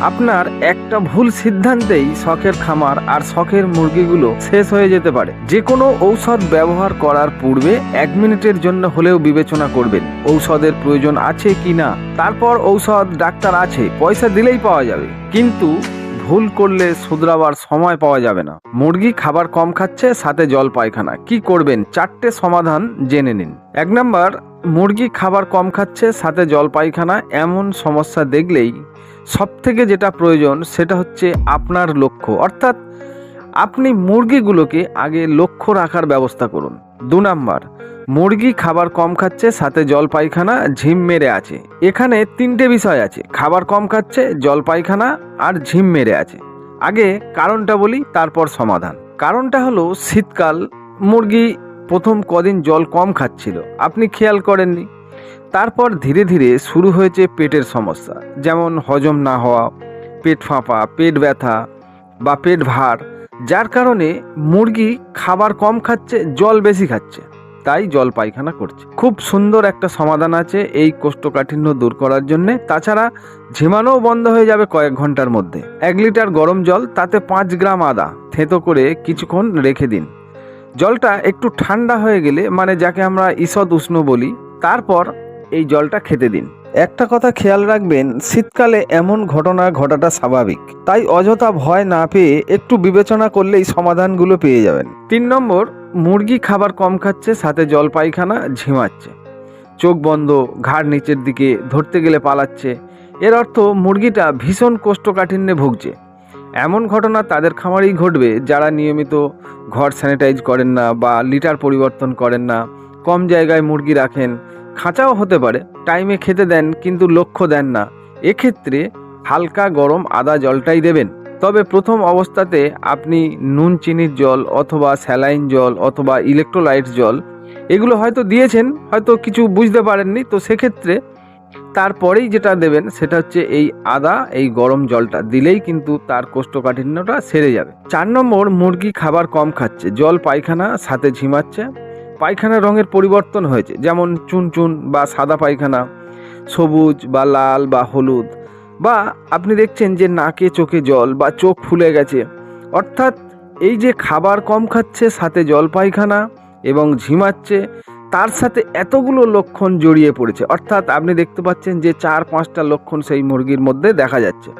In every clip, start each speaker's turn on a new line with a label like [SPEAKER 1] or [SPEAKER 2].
[SPEAKER 1] আপনার একটা ভুল সিদ্ধান্তেই শখের খামার আর শখের মুরগিগুলো শেষ হয়ে যেতে পারে। যে কোনো ঔষধ ব্যবহার করার পূর্বে এক মিনিটের জন্য হলেও বিবেচনা করবেন, ঔষধের প্রয়োজন আছে কি না। তারপর ঔষধ ডাক্তার আছে, পয়সা দিলেই পাওয়া যাবে। কিন্তু ভুল করলে শুধরাবার সময় পাওয়া যাবে না। মুরগি খাবার কম খাচ্ছে, সাথে জল পায়খানা। কি করবেন? চারটে সমাধান জেনে নিন। এক নাম্বার, মুরগি খাবার কম খাচ্ছে, সাথে জল পায়খানা। এমন সমস্যা দেখলেই সব থেকে যেটা প্রয়োজন সেটা হচ্ছে আপনার লক্ষ্য। অর্থাৎ আপনি মুরগিগুলোকে আগে লক্ষ্য রাখার ব্যবস্থা করুন। দু নাম্বার, মুরগি খাবার কম খাচ্ছে, সাথে জল পায়খানা ঝিম মেরে আছে। এখানে তিনটে বিষয় আছে, খাবার কম খাচ্ছে জল পায়খানা আর ঝিম মেরে আছে। আগে কারণটা বলি, তারপর সমাধান। কারণটা হলো, শীতকাল, মুরগি প্রথম কদিন জল কম খাচ্ছিল। আপনি খেয়াল করেননি? তারপর ধীরে ধীরে শুরু হয়েছে পেটের সমস্যা, যেমন হজম না হওয়া, পেট ফাঁপা, পেট ব্যথা বা পেট ভার, যার কারণে মুরগি খাবার কম খাচ্ছে, জল বেশি খাচ্ছে, তাই জল পায়খানা করছে। খুব সুন্দর একটা সমাধান আছে এই কোষ্ঠকাঠিন্য দূর করার জন্যে। তাছাড়া ঝিমানোও বন্ধ হয়ে যাবে কয়েক ঘণ্টার মধ্যে। এক লিটার গরম জল, তাতে পাঁচ গ্রাম আদা থেতো করে কিছুক্ষণ রেখে দিন। জলটা একটু ঠান্ডা হয়ে গেলে মানে যাকে আমরা ঈষৎ উষ্ণ বলি, তারপর এই জলটা খেতে দিন। একটা কথা খেয়াল রাখবেন, শীতকালে এমন ঘটনা ঘটাটা স্বাভাবিক। তাই অযথা ভয় না পেয়ে একটু বিবেচনা করলেই সমাধানগুলো পেয়ে যাবেন। তিন নম্বর, মুরগি খাবার কম খাচ্ছে, সাথে জল পায়খানা ঝিমাচ্ছে। চোখ বন্ধ, ঘাড় নিচের দিকে ধরতে গেলে পালাচ্ছে। এর অর্থ মুরগিটা ভীষণ কোষ্ঠকাঠিন্যে ভুগছে। এমন ঘটনা তাদের খামারেই ঘটবে, যারা নিয়মিত ঘর স্যানিটাইজ করেন না বা লিটার পরিবর্তন করেন না। কম জায়গায় মুরগি রাখেন খাঁচাও হতে পারে। টাইমে খেতে দেন, কিন্তু লক্ষ্য দেন না। এক্ষেত্রে হালকা গরম আদা জলটাই দেবেন। তবে প্রথম অবস্থাতে আপনি নুন, চিনির জল অথবা স্যালাইন জল অথবা ইলেকট্রোলাইট জল, এগুলো হয়তো দিয়েছেন, হয়তো কিছু বুঝতে পারেননি, তো সেক্ষেত্রে তারপরেই যেটা দেবেন সেটা হচ্ছে এই আদা, এই গরম জলটা দিলেই কিন্তু তার কোষ্ঠকাঠিন্যটা সেরে যাবে। চার নম্বর, মুরগি খাবার কম খাচ্ছে। জল পায়খানা, সাথে ঝিমাচ্ছে। পায়খানার রঙের পরিবর্তন হয়েছে। যেমন চুনচুন বা সাদা পায়খানা, সবুজ বা লাল বা হলুদ। বা আপনি দেখছেন যে নাকে চোখে জল বা চোখ ফুলে গেছে। অর্থাৎ এই যে খাবার কম খাচ্ছে, সাথে জল পায়খানা এবং ঝিমাচ্ছে, তার সাথে এতগুলো লক্ষণ জড়িয়ে পড়েছে। অর্থাৎ আপনি দেখতে পাচ্ছেন যে চার পাঁচটা লক্ষণ সেই মুরগির মধ্যে দেখা যাচ্ছে।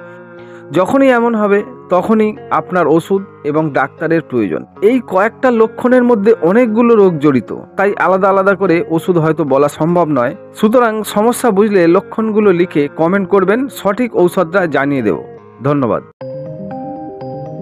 [SPEAKER 1] যখনই এমন হবে তখনই আপনার ওষুধ এবং ডাক্তারের প্রয়োজন। এই কয়েকটা লক্ষণের মধ্যে অনেকগুলো রোগ জড়িত, তাই আলাদা আলাদা করে ওষুধ হয়তো বলা সম্ভব নয়। সুতরাং সমস্যা বুঝলে লক্ষণগুলো লিখে কমেন্ট করবেন, সঠিক ঔষধটা জানিয়ে দেব। ধন্যবাদ।